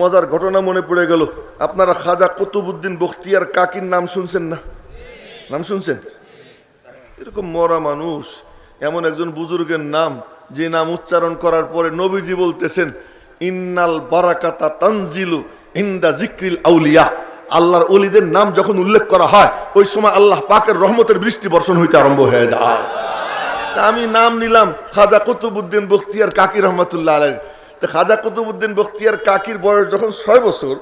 মজার ঘটনা মনে পড়ে গেল। আপনারা খাজা কুতুবুদ্দিন বখতিয়ার কাকির নাম শুনছেন না? নাম শুনছেন? এরকম মরা মানুষ, এমন একজন বুজুর্গের নাম, যে নাম উচ্চারণ করার পরে নবীজি বলতেছেন, ইন্নাল বারাকাতা তানজিলু ইন্দা জিক্রিল আউলিয়া। আল্লাহর অলিদের নাম যখন উল্লেখ করা হয়, ওই সময় আল্লাহ পাকের রহমতের বৃষ্টি বর্ষণ হইতে আরম্ভ হয়ে যায়। তা আমি নাম নিলাম, খাজা কুতুবুদ্দিন বখতিয়ার কাকি রহমতুল্লাহ আলাই তা খাজা কুতুবুদ্দিন বখতিয়ার কাকির বয়স যখন ছয় বছর,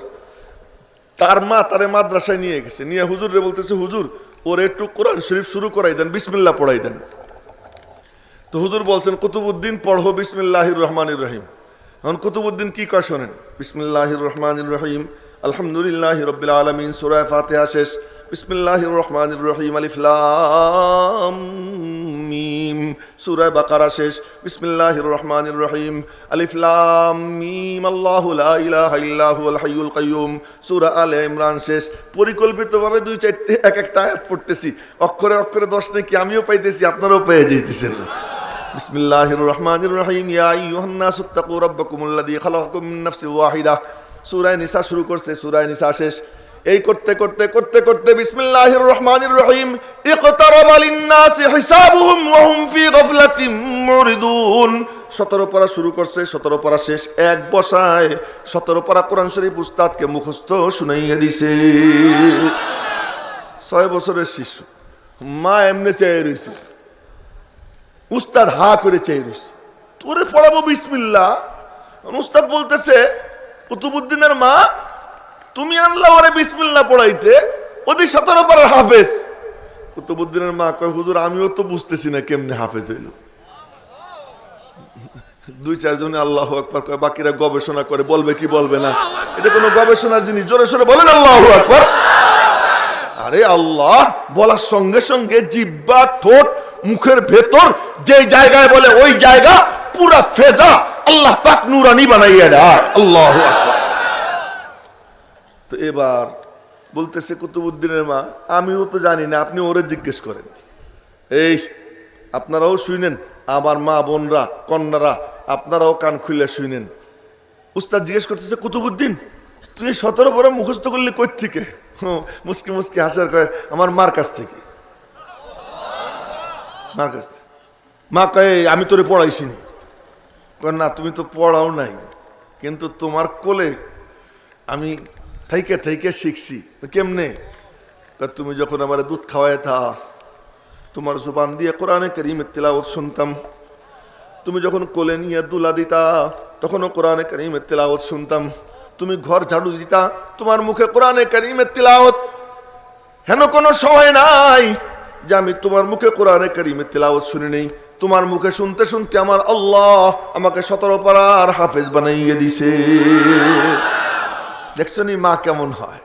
তার মা তারে মাদ্রাসায় নিয়ে গেছে। নিয়ে হুজুর রে বলতেছে, হুজুর, ওর একটু কোরআন শরীফ শুরু করাই দেন, বিসমিল্লাহ পড়াই দেন। তো হুজুর বলছেন কুতুবুদ্দিন পড়ো বিসমিল্লাহির রহমানির রহিম। এখন কুতুবুদ্দিন কি কয় শোনেন? বিসমিল্লাহির রহমানির রহিম, আলহামদুলিল্লাহ রব্বিল আলমিন সুরায় ফাতেহা শেষ। বিসমিল্লাহির রহমানির রহিম, আলিফ মিম সূরা বাকারা শেষ। বিসমিল্লাহির রহমানির রহিম। আলিফ লাম মিম, আল্লাহু লা ইলাহা ইল্লা হুয়াল হাইয়ুল কাইয়ুম। সূরা আলে ইমরান শেষ। পরিকল্পিতভাবে দুই চারটে, এক একটা আয়াত পড়তেছি। অক্ষরে অক্ষরে দশ নাকি আমিও পাইতেছি, আপনারাও পেয়ে যাইতেছেন। বিসমিল্লাহির রহমানির রহিম। ইয়া আইয়ুহান নাসু তাকু রাব্বাকুমুল্লাযী খালাকাকুম মিন নাফসিন ওয়াহিদা। সূরা নিসা শুরু করছে, সূরা নিসা শেষ। এই করতে করতে করতে করতে বিসমিল্লাহির রহমানির রহিম হিসাবুহুম ওয়া হুম ফি মুরিদুন। 17 পড়া শুরু করছে 17 পড়া শেষ, এক বসায় 17 পড়া কোরআন শরীফ উস্তাদকে মুখস্থ শুনাইয়া দিছে। ছয় বছরের শিশু, মা এমনি চেয়ে রয়েছে উস্তাদ হা করে চেয়ে রয়েছে তোরে পড়াবো বিসমিল্লাহ। উস্তাদ বলতেছে, কুতুবুদ্দিনের মা তুমি আনলা ওরে বিসমিল্লা পড়াইতে ওদি সতেরো পারার হাফেজ। কুতুবুদ্দিনের মা কয়, হুজুর, আমিও তো বুঝতেছি না কেমনে হাফেজ হইল। দুই চারজনে আল্লাহ আকবর কয়, বাকিরা গবেষণা করে, বলবে কি বলবে না? এটা কোনো গবেষণার জিনিস, জোরে সোরে বলেন আল্লাহ আকবর। আরে আল্লাহ, বলার সঙ্গে সঙ্গে জিব্বা, ঠোঁট, মুখের ভেতর যে জায়গায় বলে, ওই জায়গা পুরা ফেজা। আল্লাহ পাক নুরানি বানাইয়া দেয়। আল্লাহ আকবর। তো এবার বলতেছে কুতুবুদ্দিনের মা আমিও তো জানি না আপনি ওরে জিজ্ঞেস করেন। এই আপনারাও শুনেন আমার মা বোনরা কন্যারা আপনারাও কান খুলে শুনেন। উস্তাদ জিজ্ঞেস করতেছে কুতুবুদ্দিন তুই সতেরো পরে মুখস্থ করলি কই থেকে? মুসকি মুসকি হাসার কয় আমার মার কাছ থেকে। মার কাছ থেকে? মা কয় "এই, আমি তোরে পড়াইছি নি না তুমি তো পড়াও নাই কিন্তু তোমার কোলে আমি থাইকে থাইকে শিখছি। কেমনে? তুমি যখন আমার দুধ খাওয়ায় থা তোমার জুবান দিয়ে কোরআনে করিমের তেলাওয়াত শুনতাম। তুমি যখন কোলে নিয়ে দুলা দিতা, তখনও কোরআনে করিমের তেলাওয়াত শুনতাম। তুমি ঘর ঝাড়ু দিতা, তোমার মুখে কোরআনে করিমের তেলাওয়াত। হেন কোনো সময় নাই যে আমি তোমার মুখে কোরআনে করিমের তেলাওয়াত শুনি নেই। তোমার মুখে শুনতে শুনতে আমার আল্লাহ আমাকে সতেরো পাড়ার হাফেজ বানাইয়ে দিছে। দেখছ নি মা কেমন হয়?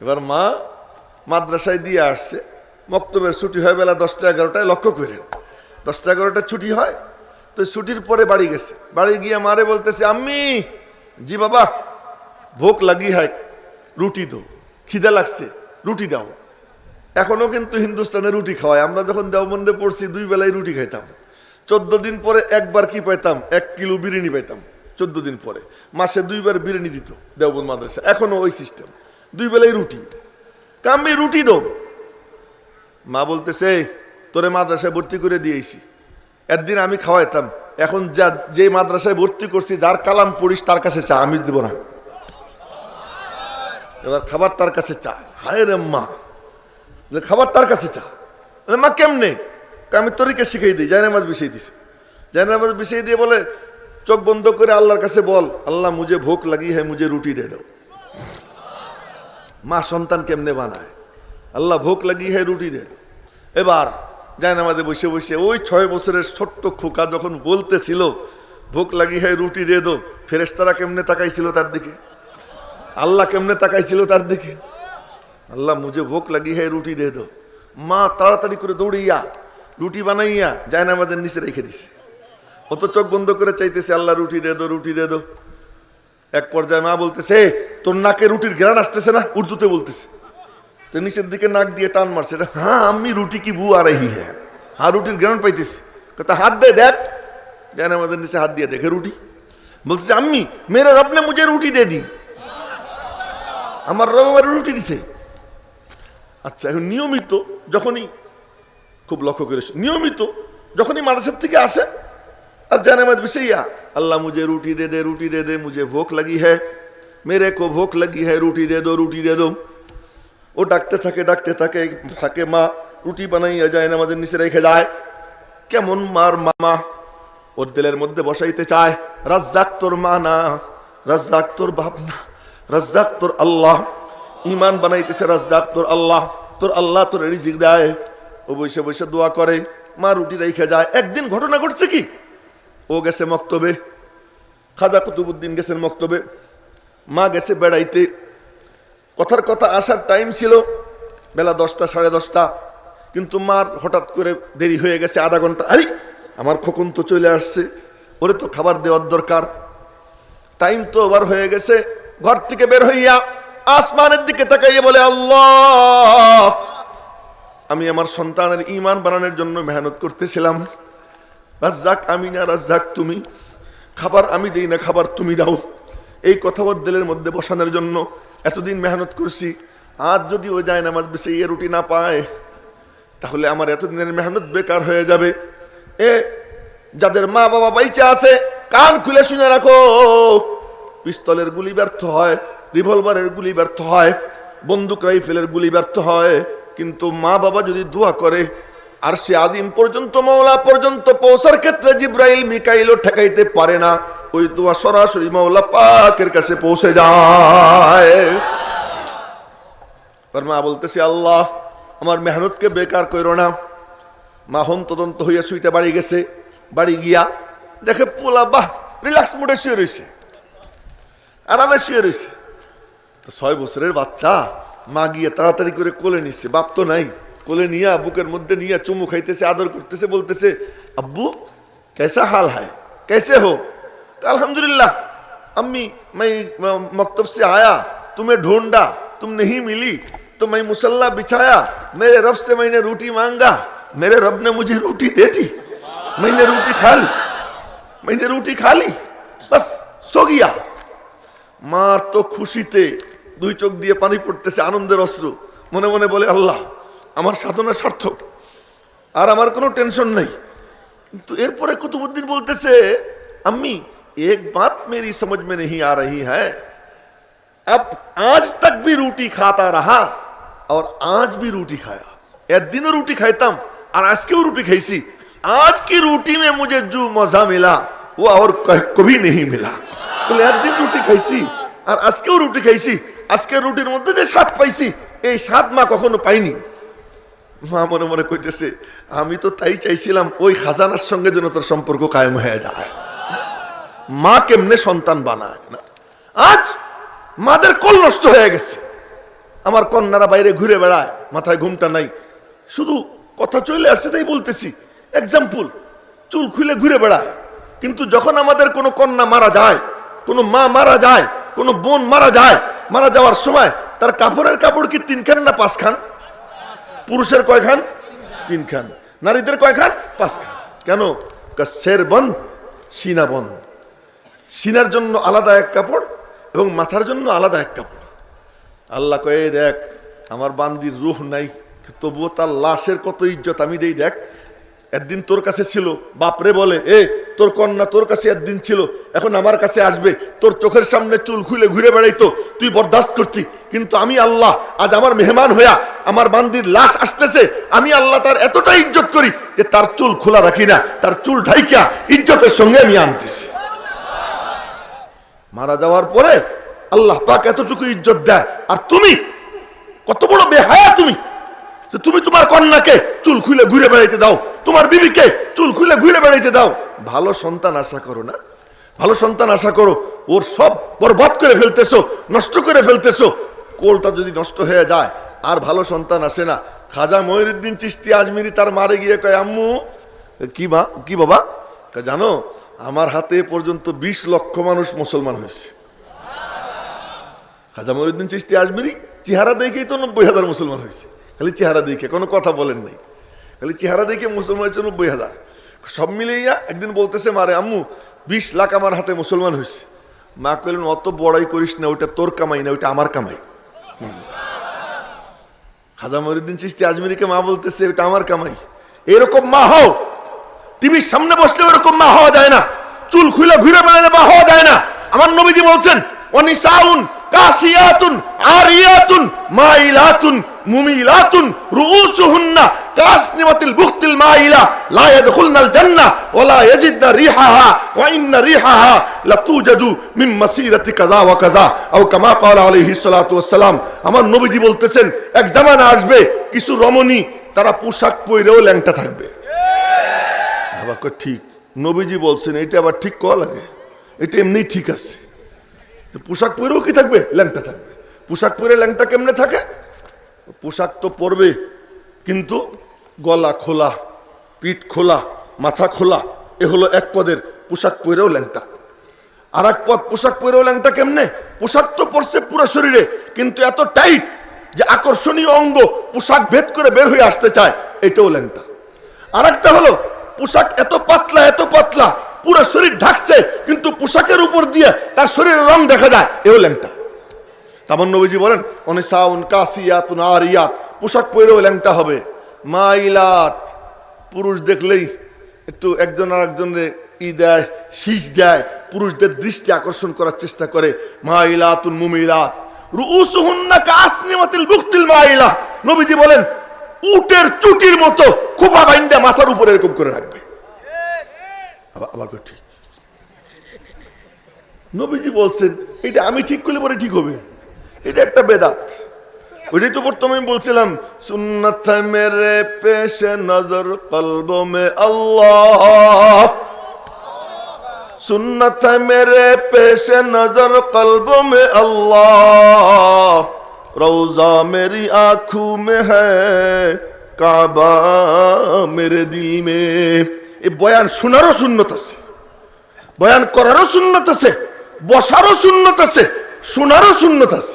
এবার মা মাদ্রাসায় দিয়ে আসছে, মক্তবের ছুটি হয় বেলা দশটা এগারোটায়, লক্ষ্য করে দশটা এগারোটায় ছুটি হয়, তো ছুটির পরে বাড়ি গেছে। বাড়ি গিয়ে মারে বলতেছে, আম্মি, জি বাবা, ভোক লাগি হয়, রুটি তো খিদে লাগছে, রুটি দাও। এখনও কিন্তু হিন্দুস্তানে রুটি খাওয়ায়। আমরা যখন দেওবন্দে পড়ছি, দুই বেলায় রুটি খাইতাম। চোদ্দ দিন পরে একবার কি পাইতাম? এক কিলো বিরিয়ানি পাইতাম। চোদ্দ দিন পরে। মাসে দুইবার বিরিয়ানি দিত দেওবন্দ মাদ্রাসা। এখনও ওই সিস্টেম দুই বেলায় রুটি। কাম্মি রুটি দো মা বলতেছে তোরে মাদ্রাসায় ভর্তি করে দিয়েছি। একদিন আমি খাওয়াইতাম। এখন যা, যে মাদ্রাসায় ভর্তি করছি, যার কালাম পড়িস, তার কাছে চা। আমি দেবো না। এবার খাবার তার কাছে চা। হায় রে মা। খাবার তার কাছে চা। মা কেমনে? আমি তরিকে শিখিয়ে দিই। জায়নামাজ বিষয় দিছি। জায়নামাজ বিষয় দিয়ে বলে চোখ বন্ধ করে আল্লাহর কাছে বল, আল্লাহ মুঝে ভোক লাগি হ্যাঁ মুঝে রুটি দে দাও। মা সন্তান কেমনে বানায়? আল্লাহ ভোক লাগি হ্যাঁ রুটি দে দাও। এবার যায় জায়নামাজে বসে বসে ওই ছয় বছরের ছোট্ট খোকা যখন বলতেছিল, ভোক লাগি হ্যাঁ রুটি দে দো ফেরেস্তারা কেমনে তাকাইছিল তার দিকে? আল্লাহ কেমনে তাকাইছিল তার দিকে? আল্লাহ মুঝে ভোক লাগি হ্যাঁ রুটি দে দো মা তাড়াতাড়ি করে দৌড়িয়া রুটি বানাইয়া আমাদের নিচে রেখে দিছে। ও তো চোখ বন্ধ করে চাইতেছে, আল্লাহ রুটি দে দো, রুটি দে দো। এক পর্যায়ে মা বলতেছে তোর নাকে রুটির ঘ্রাণ আসতেছে না? উর্দুতে বলতেছে। তো নিচের দিকে নাক দিয়ে টান মারছে হ্যাঁ আমি রুটি কি বু আর হি হ্যাঁ হ্যাঁ রুটির ঘ্রাণ পাইতেছি। কথা হাত দে, দেখ। জানে আমাদের নিচে হাত দিয়ে দেখে রুটি। বলতেছে আমি মেয়েরা রপনে মুজে রুটি দে দি। আমার রব আমার রুটি দিছে। আচ্ছা এখন নিয়মিত যখনই, খুব লক্ষ্য করেছে নিয়মিত যখনই মাদ্রাসার থেকে আসে আর জানে मत बिसैया अल्लाह मुझे रोटी दे दे रोटी दे दे मुझे भूख लगी है मेरे को भूख लगी है रोटी दे दो रोटी दे दो ও ডাকতে থাকে ডাকতে থাকে ফাঁকে মা রুটি বানাইয়া যায় না আমাদের নিচে রেখে যায় কেমন মার মামা ওর দিলের মধ্যে বসাইতে চায় রাজ্জাক তোর মা না রাজ্জাক তোর বাপ না রাজ্জাক তোর আল্লাহ ইমান বানাইতেছে রাজ্জাক তোর আল্লাহ তোর আল্লাহ তোর রিজিক দেয় ও বসে বসে দোয়া করে মা রুটি রেখে যায় একদিন ঘটনা ঘটছে কি ও গেছে মক্তবে, খাজা কুতুবুদ্দিন গেছেন মক্তবে, মা গেছে বেড়াইতে। কথার কথা আসার টাইম ছিল বেলা দশটা, সাড়ে দশটা, কিন্তু মার হঠাৎ করে দেরি হয়ে গেছে আধা ঘণ্টা। আরে, আমার খোকন তো চলে আসছে, ওরে তো খাবার দেওয়ার দরকার। টাইম তো ওভার হয়ে গেছে, ঘর থেকে বের হইয়া আসমানের দিকে তাকাইয়ে বলে, আল্লাহ! আমি আমার সন্তানের ইমান বানানোর জন্য মেহনত করতেছিলাম। রাজ্জাক আমি না, রাজ্জাক তুমি। খাবার আমি দেই না, খাবার তুমি দাও। এই কথা ওর দিলের মধ্যে বসানোর জন্য এতদিন মেহনত করছি। আজ যদি ও যায় নামাজ বেশি ইয়ে রুটি না পায়, তাহলে আমার এতদিনের মেহনত বেকার হয়ে যাবে। এ, যাদের মা বাবা বাইচে আছে, কান খুলে শুনে রাখো। পিস্তলের গুলি ব্যর্থ হয়, রিভলভারের গুলি ব্যর্থ হয়, বন্দুক রাইফেলের গুলি ব্যর্থ হয়। কিন্তু মা বাবা যদি দোয়া করে আর সে আদিম পর্যন্ত মৌলা পর্যন্ত পৌঁছার ক্ষেত্রে জিব্রাইল, মিকাইলও ঠেকাইতে পারে না। ওই দোয়া সরাসরি মৌলা পাকের কাছে পৌঁছে যায়। মা বলতেছে, আল্লাহ, আমার মেহনতকে বেকার করো না। মা হন তদন্ত হইয়া শুইতে বাড়ি গেছে। বাড়ি গিয়া দেখে পোলা, বাহ, রিল্যাক্স মুডে শুয়ে রয়েছে আরামে শুয়ে রয়েছে তো ছয় বছরের বাচ্চা, মা গিয়ে তাড়াতাড়ি করে কোলে নিচ্ছে, বাপ তো নাই। কোলে নিয়ে বুকের মধ্যে নিয়ে চুমু খাইতেছে আদর করতেছে বলতেছে আব্বু कैसा हाल है कैसे हो तो अल्हम्दुलिल्लाह अम्मी मैं म- मकतब से आया तुम्हें ढूंढा तुम नहीं मिली तो मैं मुसल्ला बिछाया मेरे रब से मैंने रोटी मांगा मेरे रब ने मुझे रोटी दे दी मैंने रोटी खा ली मैंने रोटी खा ली बस सो गया মার তো খুশিতে দুই চোখ দিয়ে পানি পড়তেছে আনন্দের অশ্রু মনে মনে বলে আল্লাহ আমার সাধনা সার্থক আর আমার কোনো টেনশন নেই কিন্তু এরপরে কুতুবুদ্দিন বলতেছে अम्मी एक बात मेरी समझ में नहीं आ रही है अब आज तक भी रोटी खाता रहा और आज भी रोटी खाया एक दिन रोटी खाइतम और आज क्यों रोटी खाईसी आज की रोटी में मुझे जो मजा मिला वो और क- कभी नहीं मिला বলে একদিন রুটি খাইছি আর আজকেও রুটি খাইছি আজকে রুটির মধ্যে যে স্বাদ পাইছি এই স্বাদ মা কখনো পাইনি মা মনে মনে কইতেছে, আমি তো তাই চাইছিলাম ওই খাজানার সঙ্গে যেন তোর সম্পর্ক কায়েম হয়ে যায়। মা কেমনে সন্তান বানায় না? আজ মাদের কল নষ্ট হয়ে গেছে। আমার কন্যারা বাইরে ঘুরে বেড়ায়, মাথায় ঘুমটা নাই। শুধু কথা চলে আসছে তাই বলতেছি। এক্সাম্পল চুল খুলে ঘুরে বেড়ায়। কিন্তু যখন আমাদের কোনো কন্যা মারা যায়, কোনো মা মারা যায়, কোনো বোন মারা যায়, মারা যাওয়ার সময় তার কাপড়ের কাপড় কি তিনখান না পাঁচখান? পুরুষের কয়খান? তিনখান। নারীদের কয়খান? পাঁচখান। কেন? শের বন, সিনা বন। সিনার জন্য আলাদা এক কাপড় এবং মাথার জন্য আলাদা এক কাপড়। আল্লাহ কয়ে দেখ, আমার বান্দির রুহ নাই। তবুও তার লাশের কত ইজ্জত আমি দেই দেখ। একদিন তোর কাছে ছিল, বাপরে বলে, এ তোর কন্যা তোর কাছে একদিন ছিল, এখন আমার কাছে আসবে। তোর চোখের সামনে চুল খুলে ঘুরে বেড়াইতো, তুই বরদাস্ত করতি। কিন্তু আমি আল্লাহ, আজ আমার মেহমান হইয়া আমার বান্দির লাশ আসতেছে, আমি আল্লাহ তার এতটা ইজ্জত করি যে তার চুল খোলা রাখি না, তার চুল ঢাইকা ইজ্জতের সঙ্গে আমি আনতেছি। মারা যাওয়ার পরে আল্লাহ পাক এতটুকু ইজ্জত দেয়। আর তুমি, কত বড় বেহায়া তুমি তুমি তোমার কন্যাকে চুল খুলে ঘুরে বেড়াইতে দাও, তোমার বিবিকে চুল খুলে ঘুরে বেড়াইতে দাও। ভালো সন্তান আশা করো না। ভালো সন্তান আশা করো, ওর সব বরবাদ করে ফেলতেছো, নষ্ট করে ফেলতেছো। কোলটা যদি নষ্ট হয়ে যায়, আর ভালো সন্তান আসে না। খাজা ময়ুরুদ্দিন চিস্তি আজমিরি তার মারে গিয়ে কয়, আম্মু কি বা কি বাবা? জানো, আমার হাতে পর্যন্ত বিশ লক্ষ মানুষ মুসলমান হয়েছে। খাজা মহিউদ্দিন চিস্তি আজমিরি চেহারা দেখেই তো নব্বই হাজার মুসলমান হয়েছে। খালি চেহারা দেখে, কোনো কথা বলেন নাই। খালি চেহারা দেখে মুসলমান হয়েছে নব্বই হাজার। সব মিলিয়ে একদিন বলতেছে, মারে আম্মু, বিশ লাখ আমার হাতে মুসলমান হয়েছে মা কইলেন, অত বড়াই করিস না ওটা তোর কামাই না ওটা আমার কামাই। খাজা মরিদ্দিন চিস্তি আজমিরিকে মা বলতেছে ওটা আমার কামাই। এরকম মা হও, টিভির সামনে বসলে ওরকম মা হওয়া যায় না। চুল খুলে ঘুরে বেড়ালে মা হওয়া যায় না। আমার নবীজি বলছেন, অনিসাউন কাসিয়াতুন আরিয়াতুন, মাইলাতুন, মুমিলাতুন, রুউসুহুন্না আমার নবীজি বলতেছেন, এক জামানা আসবে, কিছু রমণী, তারা পোশাক পরেও ল্যাংটা থাকবে। ঠিক, নবীজি বলছেন, এটা আবার ঠিক কওয়া লাগে। এটা এমনি ঠিক আছে। পোশাক পরেও কি থাকবে? ল্যাংটা থাকবে। পোশাক পরে ল্যাংটা কেমনে থাকে? পোশাক তো পরবে কিন্তু গলা খোলা, পিঠ খোলা, মাথা খোলা, এ হলো এক পদের পোশাক পরেও ল্যাংটা। আর এক পদ পোশাক পরেও ল্যাংটা কেমনে? পোশাক তো পরছে পুরো শরীরে, কিন্তু এত টাইট যে আকর্ষণীয় অঙ্গ পোশাক ভেদ করে বের হয়ে আসতে চায়, এটাও ল্যাংটা। আর একটা হলো, পোশাক এত পাতলা এত পাতলা, পুরো শরীর ঢাকছে, কিন্তু পোশাকের উপর দিয়ে তার শরীরের রং দেখা যায়, এও ল্যাংটা। তামন নবীজি বলেন অনেক সাউন কাসিয়াত নারিয়াত পোশাক পরেও ল্যাংটা হবে। মাইলাত। পুরুষ দেখলেই একটু একজন আর একজনের ই দেয়, শীষ দেয়। পুরুষদের দৃষ্টি আকর্ষণ করার চেষ্টা করে। মাইলাতুন মুমিলাত। নবীজি বলেন, উটের চুটির মতো খোপা বাইন্দা মাথার উপরে এরকম করে রাখবে। আবার ঠিক। নবীজি বলছেন, এটা আমি ঠিক করলে পরে ঠিক হবে। এটা একটা বেদাত। ওইটাই তো প্রথমে বলছিলাম, সুন্নত মেরে পেশে নজর কলব মে আল্লাহ। সুন্নাথ মেরে পেশে নজর কলব মে আল্লাহ। রৌজা মেরি আঁখু মে কাবা মেরে দিল মে। এ বয়ান শোনারও শূন্যত আছে, বয়ান করারও শূন্যত আছে, বসারও শূন্যত আছে, শোনারও সুন্নত আছে।